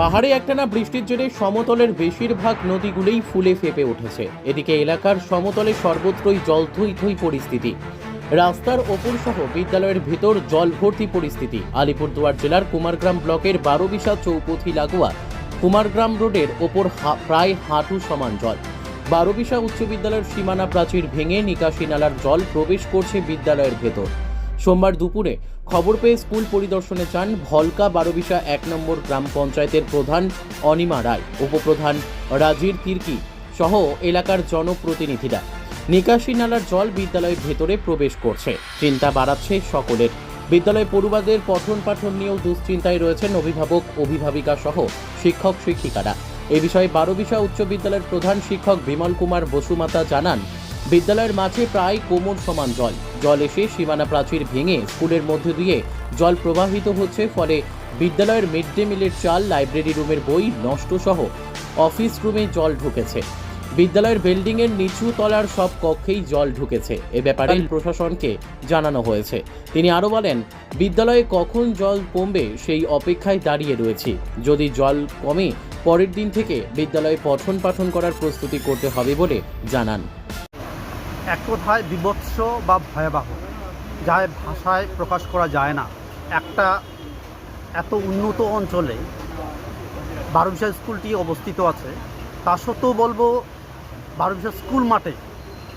পাহাড়ে একটানা বৃষ্টির জেরে সমতলের বেশিরভাগ নদীগুলোই ফুলে ফেপে উঠেছে। এদিকে এলাকার সমতলে সর্বত্রই জল থই থই পরিস্থিতি। রাস্তার ওপর সহ বিদ্যালয়ের ভেতর জল ভর্তি পরিস্থিতি। আলিপুরদুয়ার জেলার কুমারগ্রাম ব্লকের বারোবিশা চৌপথি লাগোয়া কুমারগ্রাম রোডের ওপর প্রায় হাঁটু সমান জল। বারোবিশা উচ্চ বিদ্যালয়ের সীমানা প্রাচীর ভেঙে নিকাশি নালার জল প্রবেশ করছে বিদ্যালয়ের ভেতর। সোমবার দুপুরে খবর পেয়ে স্কুল পরিদর্শনে যান ভলকা বারোবিশা এক নম্বর গ্রাম পঞ্চায়েতের প্রধান অনিমা রায়, উপপ্রধান রাজির তির্কি সহ এলাকার জনপ্রতিনিধিরা। নিকাশি নালার জল বিদ্যালয়ের ভেতরে প্রবেশ করছে। চিন্তা বাড়াচ্ছে সকলের। বিদ্যালয় পড়ুয়াদের পঠন পাঠন নিয়েও দুশ্চিন্তায় রয়েছেন অভিভাবক, অভিভাবিকা সহ শিক্ষক শিক্ষিকারা এ বিষয়ে বারোবিশা উচ্চ বিদ্যালয়ের প্রধান শিক্ষক বিমল কুমার বসুমাতা জানান বিদ্যালয়ের মাঝে প্রায় কোমর সমান জল। জল এসে সীমানা প্রাচীর ভেঙে স্কুলের মধ্যে দিয়ে জল প্রবাহিত হচ্ছে, ফলে বিদ্যালয়ের মিড ডে মিলের চাল, লাইব্রেরি রুমের বই নষ্ট সহ অফিস রুমে জল ঢুকেছে। বিদ্যালয়ের বিল্ডিংয়ের নিচু তলার সব কক্ষেই জল ঢুকেছে। এ ব্যাপারে প্রশাসনকে জানানো হয়েছে। তিনি আরও বলেন, বিদ্যালয়ে কখন জল কমবে সেই অপেক্ষায় দাঁড়িয়ে রয়েছি। যদি জল কমে, পরের দিন থেকে বিদ্যালয়ে পঠন পাঠন করার প্রস্তুতি করতে হবে বলে জানান। এক কথায় বিভৎস বা ভয়াবহ যা ভাষায় প্রকাশ করা যায় না। একটা এত উন্নত অঞ্চলে বারোবিশা স্কুলটি অবস্থিত আছে, তা সত্ত্বেও বলব বারোবিশা স্কুল মাঠে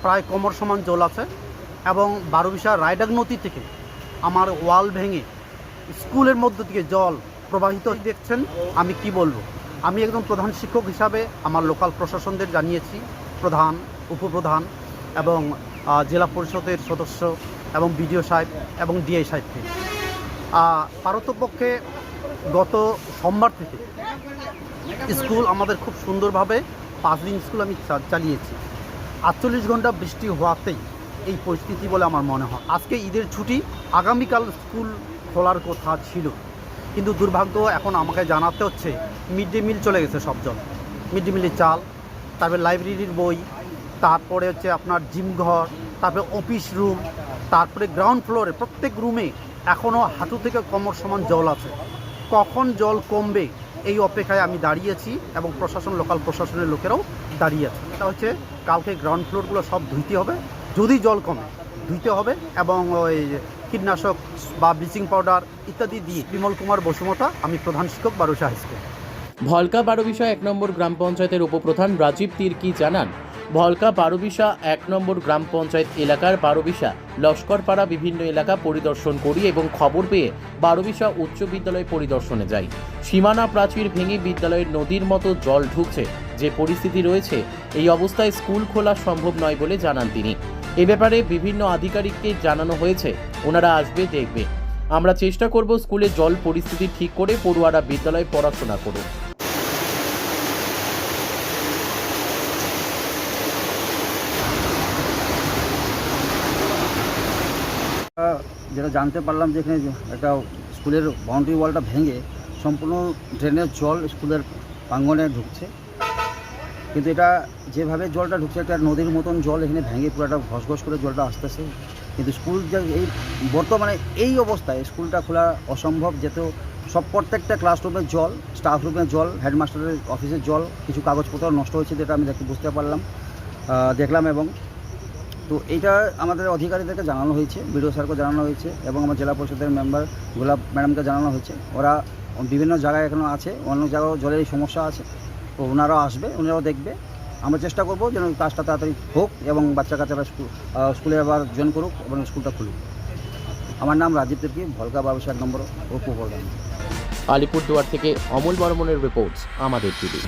প্রায় কোমর সমান জল আছে এবং বারোবিশা রায়ডাক নদী থেকে আমার ওয়াল ভেঙে স্কুলের মধ্য থেকে জল প্রবাহিত দেখছেন, আমি কি বলব? আমি একজন প্রধান শিক্ষক হিসাবে আমার লোকাল প্রশাসনদের জানিয়েছি, প্রধান, উপপ্রধান এবং জেলা পরিষদের সদস্য এবং বিডিও সাহেব এবং ডিআই সাহেবকে। পারতপক্ষে গত সোমবার থেকে স্কুল আমাদের খুব সুন্দরভাবে পাঁচ দিন স্কুল আমি চালিয়েছি। আটচল্লিশ ঘণ্টা বৃষ্টি হওয়াতেই এই পরিস্থিতি বলে আমার মনে হয়। আজকে ঈদের ছুটি, আগামীকাল স্কুল খোলার কথা ছিল। কিন্তু দুর্ভাগ্য এখন আমাকে জানাতে হচ্ছে, মিড ডে মিল চলে গেছে সব জল মিড ডে মিলের চাল, তারপরে লাইব্রেরির বই তারপরে হচ্ছে আপনার জিম ঘর, তারপরে অফিস রুম তারপরে গ্রাউন্ড ফ্লোরে প্রত্যেক রুমে এখনও হাঁটু থেকে কমর সমান জল আছে। কখন জল কমবে এই অপেক্ষায় আমি দাঁড়িয়েছি এবং প্রশাসন লোকাল প্রশাসনের লোকেরাও দাঁড়িয়ে আছে এটা হচ্ছে কালকে গ্রাউন্ড ফ্লোরগুলো সব ধুইতে হবে। যদি জল কমে, ধুইতে হবে এবং ওই কীটনাশক বা ব্লিচিং পাউডার ইত্যাদি দিয়ে বিমল কুমার বসুমতা, আমি প্রধান শিক্ষক বারোশা হাই স্কুল। ভলকা বারোবিশা এক নম্বর গ্রাম পঞ্চায়েতের উপপ্রধান রাজীব তির্কি জানান? ভলকা, বারোবিশা, এক নম্বর গ্রাম পঞ্চায়েত এলাকার বারোবিশা, লস্করপাড়া বিভিন্ন এলাকা পরিদর্শন করি এবং খবর পেয়ে বারোবিশা উচ্চ বিদ্যালয় পরিদর্শনে যাই। সীমানা প্রাচীর ভেঙে বিদ্যালয়ের নদীর মতো জল ঢুকছে। যে পরিস্থিতি রয়েছে, এই অবস্থায় স্কুল খোলা সম্ভব নয় বলে জানান তিনি। এ ব্যাপারে বিভিন্ন আধিকারিককে জানানো হয়েছে। ওনারা আসবে, দেখবে। আমরা চেষ্টা করব স্কুলে জল পরিস্থিতি ঠিক করে পড়ুয়ারা বিদ্যালয়ে পড়াশোনা করুক। যেটা জানতে পারলাম যে এখানে একটা স্কুলের বাউন্ডারি ওয়ালটা ভেঙে সম্পূর্ণ ড্রেনের জল স্কুলের প্রাঙ্গণে ঢুকছে। কিন্তু এটা যেভাবে জলটা ঢুকছে, একটা নদীর মতন জল এখানে ভেঙে পুরোটা ঘস ঘস করে জলটা আসতেছে। কিন্তু স্কুল যে এই বর্তমানে এই অবস্থায় স্কুলটা খোলা অসম্ভব, যেহেতু সব প্রত্যেকটা ক্লাসরুমের জল স্টাফ রুমের জল হেডমাস্টারের অফিসের জল, কিছু কাগজপত্র নষ্ট হয়েছে, যেটা আমি দেখতে বুঝতে পারলাম দেখলাম এবং তো এইটা আমাদের অধিকারীদেরকে জানানো হয়েছে, বিডিও স্যারকে জানানো হয়েছে এবং আমার জেলা পরিষদের মেম্বার গোলাপ ম্যাডামকে জানানো হয়েছে। ওরা বিভিন্ন জায়গায় এখনও আছে, অন্য জায়গায়ও জলের সমস্যা আছে। তো ওনারাও আসবে, ওনারাও দেখবে। আমরা চেষ্টা করব যেন কাজটা তাড়াতাড়ি হোক এবং বাচ্চা কাচ্চারা স্কুল আবার জয়েন করুক এবং স্কুলটা খুলুক। আমার নাম রাজীব তির্কি ভলকা এক নম্বর উপপ্রধান আলিপুরদুয়ার থেকে অমল বর্মনের রিপোর্টস, আমাদের টিভি।